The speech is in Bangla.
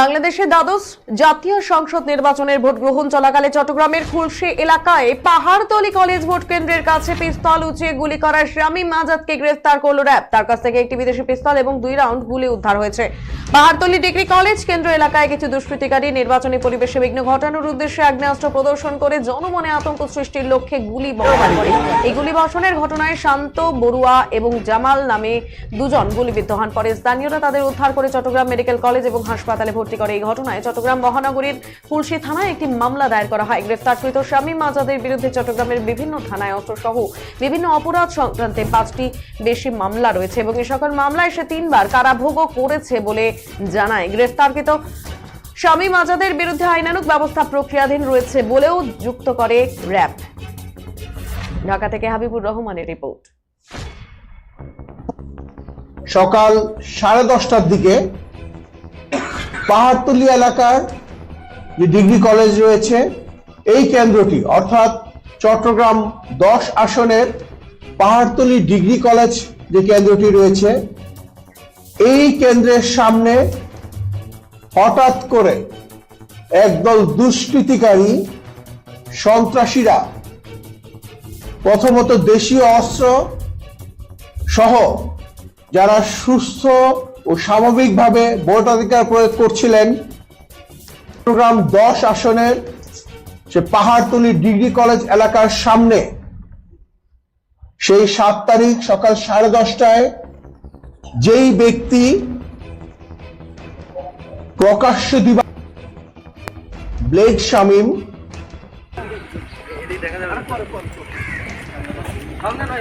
বাংলাদেশের দ্বাদশ জাতীয় সংসদ নির্বাচনের ভোট গ্রহণ চলাকালে চট্টগ্রামের খুলশি এলাকায় পাহাড়তলি কলেজ ভোট কেন্দ্রের কাছে পিস্তল উঁচিয়ে গুলি করার শামীম আজাদকে গ্রেফতার করল র্যাব। তার কাছ থেকে একটি বিদেশি পিস্তল এবং দুই রাউন্ড গুলি উদ্ধার হয়েছে। পাহাড়তলি ডিগ্রি কলেজ কেন্দ্র এলাকায় কিছু দুষ্কৃতিকারী নির্বাচনী পরিবেশে বিঘ্ন ঘটানোর উদ্দেশ্যে আগ্নেয়াস্ত্র প্রদর্শন করে জনমনে আতঙ্ক সৃষ্টির লক্ষ্যে গুলি বর্ষণ করে। এই গুলি বর্ষণের ঘটনায় শান্ত, বড়ুয়া এবং জামাল নামে দুজন গুলিবিদ্ধ হন। পরে স্থানীয়রা তাদের উদ্ধার করে চট্টগ্রাম মেডিকেল কলেজ এবং হাসপাতালে ভর্তি করে এই ঘটনায় চট্টগ্রাম মহানগরীর ফুলসি থানায় একটি মামলা দায়ের করা হয়। গ্রেফতারকৃত শামীম আজাদের বিরুদ্ধে চট্টগ্রামের বিভিন্ন থানায় অস্ত্রসহ বিভিন্ন অপরাধ সংক্রান্তে পাঁচটি বেশি মামলা রয়েছে এবং এই সকল মামলায় সে তিনবার কারাভোগও করেছে বলে জানায়। গ্রেফতারকৃত শামীম আজাদের বিরুদ্ধে আইনানুগ ব্যবস্থা প্রক্রিয়াধীন রয়েছে বলেও যুক্ত করে র্যাব। ঢাকা থেকে হাবিবুর রহমানের রিপোর্ট। সকাল সাড়ে দশটার দিকে পাহাড়তলি এলাকার যে ডিগ্রি কলেজ রয়েছে, এই কেন্দ্রটি, অর্থাৎ চট্টগ্রাম দশ আসনের পাহাড়তলি ডিগ্রি কলেজ যে কেন্দ্রটি রয়েছে, এই কেন্দ্রের সামনে হঠাৎ করে একদল দুষ্কৃতিকারী, সন্ত্রাসীরা, প্রথমত দেশীয় অস্ত্র সহ যারা সুস্থ ও স্বাভাবিকভাবে ভোটাধিকার প্রয়োগ করছিলেন। চট্টগ্রাম দশ আসনের সে পাহাড়তলি ডিগ্রি কলেজ এলাকার সামনে। সেই সাত তারিখ সকাল সাড়ে দশটায় যেই ব্যক্তি প্রকাশ্য দিবা ব্লেড শামীম। সামনে না